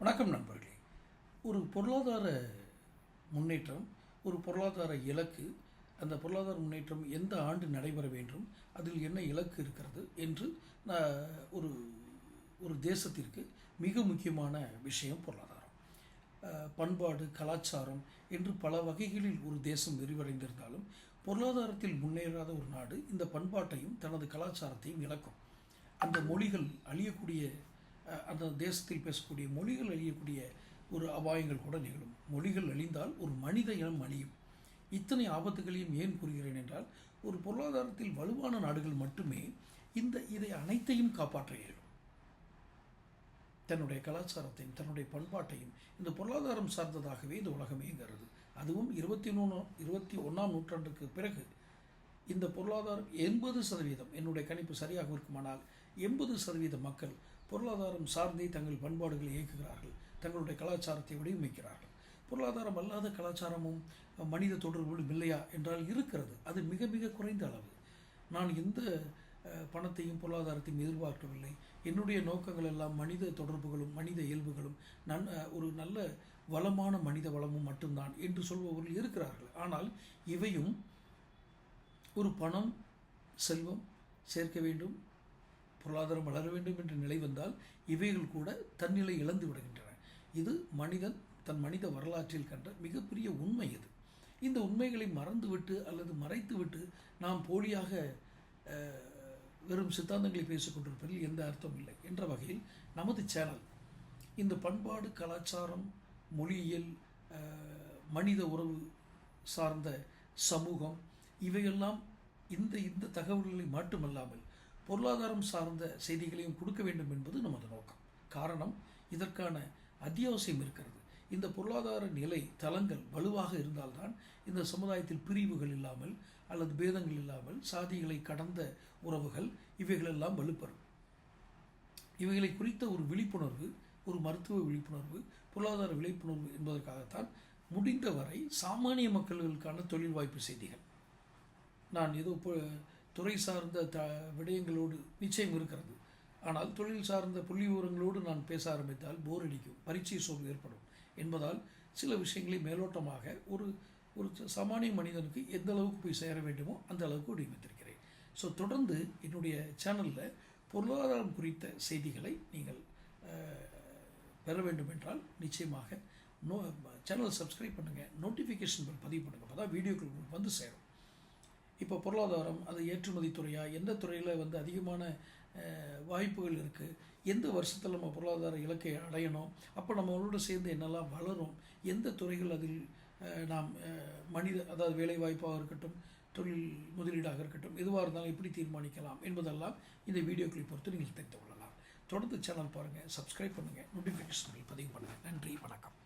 வணக்கம் நண்பர்களே. ஒரு பொருளாதார முன்னேற்றம் ஒரு பொருளாதார இலக்கு அந்த பொருளாதார முன்னேற்றம் எந்த ஆண்டு நடைபெற வேண்டும் அதில் என்ன இலக்கு இருக்கிறது என்று நான் ஒரு ஒரு தேசத்திற்கு மிக முக்கியமான விஷயம் பொருளாதாரம். பண்பாடு கலாச்சாரம் என்று பல வகைகளில் ஒரு தேசம் விரிவடைந்திருந்தாலும் பொருளாதாரத்தில் முன்னேறாத ஒரு நாடு இந்த பண்பாட்டையும் தனது கலாச்சாரத்தையும் இழக்கும். அந்த மொழிகள் அழியக்கூடிய அந்த தேசத்தில் பேசக்கூடிய மொழிகள் அழியக்கூடிய ஒரு அபாயங்கள் கூட நிகழும். மொழிகள் அழிந்தால் ஒரு மனித இனம் அழியும். இத்தனை ஆபத்துகளையும் ஏன் கூறுகிறேன் என்றால் ஒரு பொருளாதாரத்தில் வலுவான நாடுகள் மட்டுமே இந்த இதை அனைத்தையும் காப்பாற்ற இயலும். தன்னுடைய கலாச்சாரத்தையும் தன்னுடைய பண்பாட்டையும் இந்த பொருளாதாரம் சார்ந்ததாகவே இந்த உலகம் இயங்குகிறது. அதுவும் இருபத்தி மூணு இருபத்தி ஒன்றாம் நூற்றாண்டுக்கு பிறகு இந்த பொருளாதாரம் எண்பது சதவீதம் என்னுடைய கணிப்பு சரியாக இருக்குமானால் எண்பது சதவீத மக்கள் பொருளாதாரம் சார்ந்தே தங்கள் பண்பாடுகளை இயக்குகிறார்கள் தங்களுடைய கலாச்சாரத்தை வடிவமைக்கிறார்கள். பொருளாதாரம் அல்லாத கலாச்சாரமும் மனித தொடர்புகளும் இல்லையா என்றால் இருக்கிறது. அது மிக மிக குறைந்த அளவு. நான் எந்த பணத்தையும் பொருளாதாரத்தையும் எதிர்பார்க்கவில்லை. என்னுடைய நோக்கங்கள் எல்லாம் மனித தொடர்புகளும் மனித இயல்புகளும் நன் ஒரு நல்ல வளமான மனித வளமும் மட்டும்தான் என்று சொல்பவர்கள் இருக்கிறார்கள். ஆனால் இவையும் ஒரு பணம் செல்வம் சேர்க்க வேண்டும் பொருளாதாரம் வளர வேண்டும் என்ற நிலை வந்தால் இவைகள் கூட தன்னிலை இழந்து விடுகின்றன. இது மனிதன் தன் மனித வரலாற்றில் கண்ட மிகப்பெரிய உண்மை இது. இந்த உண்மைகளை மறந்துவிட்டு அல்லது மறைத்துவிட்டு நாம் போலியாக வெறும் சித்தாந்தங்களை பேசிக் கொண்டிருப்பதில் எந்த அர்த்தம் இல்லை என்ற வகையில் நமது சேனல் இந்த பண்பாடு கலாச்சாரம் மொழியியல் மனித உறவு சார்ந்த சமூகம் இவையெல்லாம் இந்த இந்த தகவல்களை மட்டுமல்லாமல் பொருளாதாரம் சார்ந்த செய்திகளையும் கொடுக்க வேண்டும் என்பது நமது நோக்கம். காரணம் இதற்கான அத்தியாவசியம் இருக்கிறது. இந்த பொருளாதார நிலை தளங்கள் வலுவாக இருந்தால்தான் இந்த சமுதாயத்தில் பிரிவுகள் இல்லாமல் அல்லது பேதங்கள் இல்லாமல் சாதிகளை கடந்த உறவுகள் இவைகளெல்லாம் வலுப்பெறும். இவைகளை குறித்த ஒரு விழிப்புணர்வு ஒரு மருத்துவ விழிப்புணர்வு பொருளாதார விழிப்புணர்வு என்பதற்காகத்தான் முடிந்தவரை சாமானிய மக்களுக்கான தொழில் வாய்ப்பு செய்திகள் நான் ஏதோ இப்போ துறை சார்ந்த த விடயங்களோடு நிச்சயம் இருக்கிறது. ஆனால் தொழில் சார்ந்த புள்ளி விவரங்களோடு நான் பேச ஆரம்பித்தால் போர் அடிக்கும் பரீட்சை சோர்வு ஏற்படும் என்பதால் சில விஷயங்களை மேலோட்டமாக ஒரு ஒரு சாமானிய மனிதனுக்கு எந்த அளவுக்கு போய் சேர வேண்டுமோ அந்த அளவுக்கு வடிவமைத்திருக்கிறேன் ஸோ தொடர்ந்து என்னுடைய சேனலில் பொருளாதாரம் குறித்த செய்திகளை நீங்கள் பெற வேண்டும் என்றால் நிச்சயமாக நோ சேனலை சப்ஸ்கிரைப் பண்ணுங்கள் நோட்டிஃபிகேஷன் பதிவு பண்ணுங்கள் அப்போ தான் வீடியோக்கள் வந்து சேரும். இப்போ பொருளாதாரம் அது ஏற்றுமதி துறையா எந்த துறையில் வந்து அதிகமான வாய்ப்புகள் இருக்குது எந்த வருஷத்தில் நம்ம பொருளாதார இலக்கை அடையணும்? அப்போ நம்மளோட சேர்ந்து என்னெல்லாம் வளரும்? எந்த துறைகள் அதில் நாம் மனித அதாவது வேலைவாய்ப்பாக இருக்கட்டும் தொழில் முதலீடாக இருக்கட்டும் எதுவாக இருந்தாலும் எப்படி தீர்மானிக்கலாம் என்பதெல்லாம் இந்த வீடியோக்களை பொறுத்து நீங்கள் தெரிந்து கொள்ளலாம். தொடர்ந்து சேனல் பாருங்கள் சப்ஸ்கிரைப் பண்ணுங்கள் நோட்டிஃபிகேஷன்கள் பதிவு பண்ணுங்கள் நன்றி வணக்கம்.